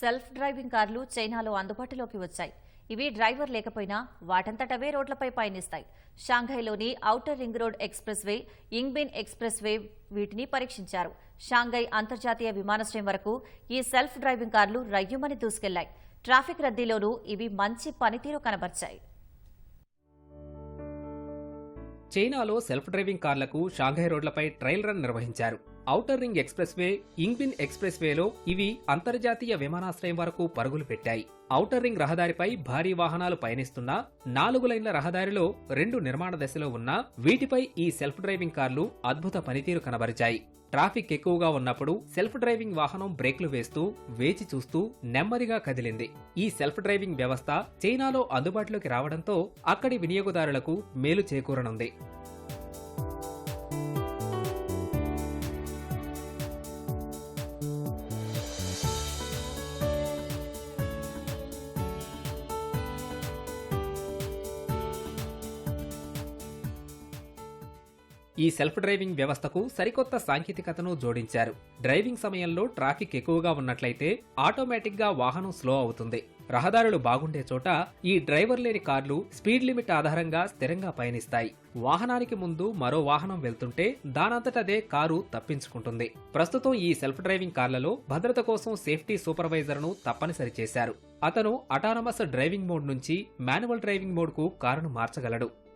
Self driving కార్లు చైనాలో అందుబాటులోకి వచ్చాయి. ఇవి డ్రైవర్ లేకపోయినా వాటంతటవే రోడ్లపై పయనిస్తాయి. షాంఘైలోని outer ring road expressway Yingbin expressway వీటిని పరీక్షించారు. షాంఘై అంతర్జాతీయ విమానాశ్రయం వరకు ఈ సెల్ఫ్ డ్రైవింగ్ కార్లు రయ్యుమని దూసుకెళ్ళాయి. ట్రాఫిక్ రద్దీలోనూ ఇవి మంచి పనితీరు కనబర్చాయి. చైనాలో సెల్ఫ్ డ్రైవింగ్ కార్లకు షాంఘై రోడ్లపై ట్రయల్ రన్ నిర్వహించారు. Outer ring expressway Yingbin ఎక్స్ప్రెస్ వేలో ఇవి అంతర్జాతీయ విమానాశ్రయం వరకు పరుగులు పెట్టాయి. ఔటర్ రింగ్ రహదారిపై భారీ వాహనాలు పయనిస్తున్నా నాలుగు లైన్ల రహదారిలో రెండు నిర్మాణ దశలో ఉన్న వీటిపై ఈ సెల్ఫ్ డ్రైవింగ్ కార్లు అద్భుత పనితీరు కనబరిచాయి. ట్రాఫిక్ ఎక్కువగా ఉన్నప్పుడు సెల్ఫ్ డ్రైవింగ్ వాహనం బ్రేక్లు వేస్తూ వేచి చూస్తూ నెమ్మదిగా కదిలింది. ఈ సెల్ఫ్ డ్రైవింగ్ వ్యవస్థ చైనాలో అందుబాటులోకి రావడంతో అక్కడి వినియోగదారులకు మేలు చేకూరనుంది. ఈ సెల్ఫ్ డ్రైవింగ్ వ్యవస్థకు సరికొత్త సాంకేతికతను జోడించారు. డ్రైవింగ్ సమయంలో ట్రాఫిక్ ఎక్కువగా ఉన్నట్లయితే ఆటోమేటిక్గా వాహనం స్లో అవుతుంది. రహదారులు బాగుండే చోట ఈ డ్రైవర్ లేని కార్లు స్పీడ్ లిమిట్ ఆధారంగా స్థిరంగా పయనిస్తాయి. వాహనానికి ముందు మరో వాహనం వెళ్తుంటే దానంతటదే కారు తప్పించుకుంటుంది. ప్రస్తుతం ఈ సెల్ఫ్ డ్రైవింగ్ కార్లలో భద్రత కోసం సేఫ్టీ సూపర్వైజర్ను తప్పనిసరి చేశారు. అతను అటానమస్ డ్రైవింగ్ మోడ్ నుంచి మాన్యువల్ డ్రైవింగ్ మోడ్కు కారును మార్చగలడు.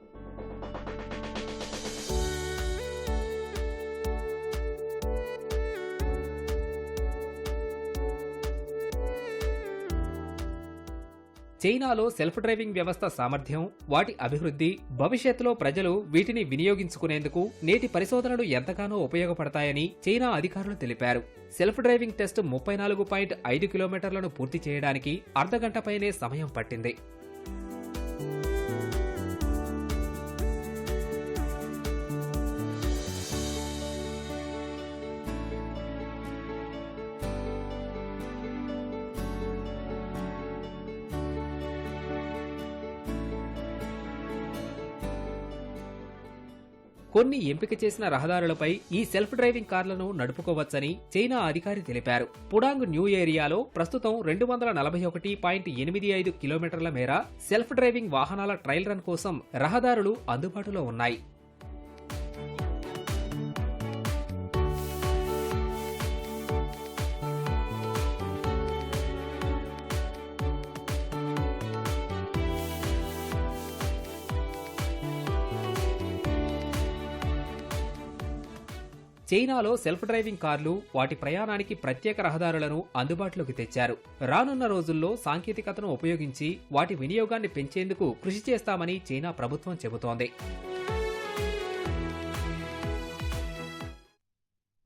చైనాలో సెల్ఫ్ డ్రైవింగ్ వ్యవస్థ సామర్థ్యం వాటి అభివృద్ధి భవిష్యత్తులో ప్రజలు వీటిని వినియోగించుకునేందుకు నేటి పరిశోధనలు ఎంతగానో ఉపయోగపడతాయని చైనా అధికారులు తెలిపారు. సెల్ఫ్ డ్రైవింగ్ టెస్ట్ ముప్పై నాలుగు పాయింట్ ఐదు కిలోమీటర్లను పూర్తి చేయడానికి అర్ధగంటపైనే సమయం పట్టింది. కొన్ని ఎంపిక చేసిన రహదారులపై ఈ సెల్ఫ్ డ్రైవింగ్ కార్లను నడుపుకోవచ్చని చైనా అధికారి తెలిపారు. పుడాంగ్ న్యూ ఏరియాలో ప్రస్తుతం రెండు వందల నలభై ఒకటి పాయింట్ ఎనిమిది ఐదు కిలోమీటర్ల మేర సెల్ఫ్ డ్రైవింగ్ వాహనాల ట్రయల్ రన్ కోసం రహదారులు అందుబాటులో ఉన్నాయి. చైనాలో సెల్ఫ్ డ్రైవింగ్ కార్లు వాటి ప్రయాణానికి ప్రత్యేక రహదారులను అందుబాటులోకి తెచ్చారు. రానున్న రోజుల్లో సాంకేతికతను ఉపయోగించి వాటి వినియోగాన్ని పెంచేందుకు కృషి చేస్తామని చైనా ప్రభుత్వం చెబుతోంది.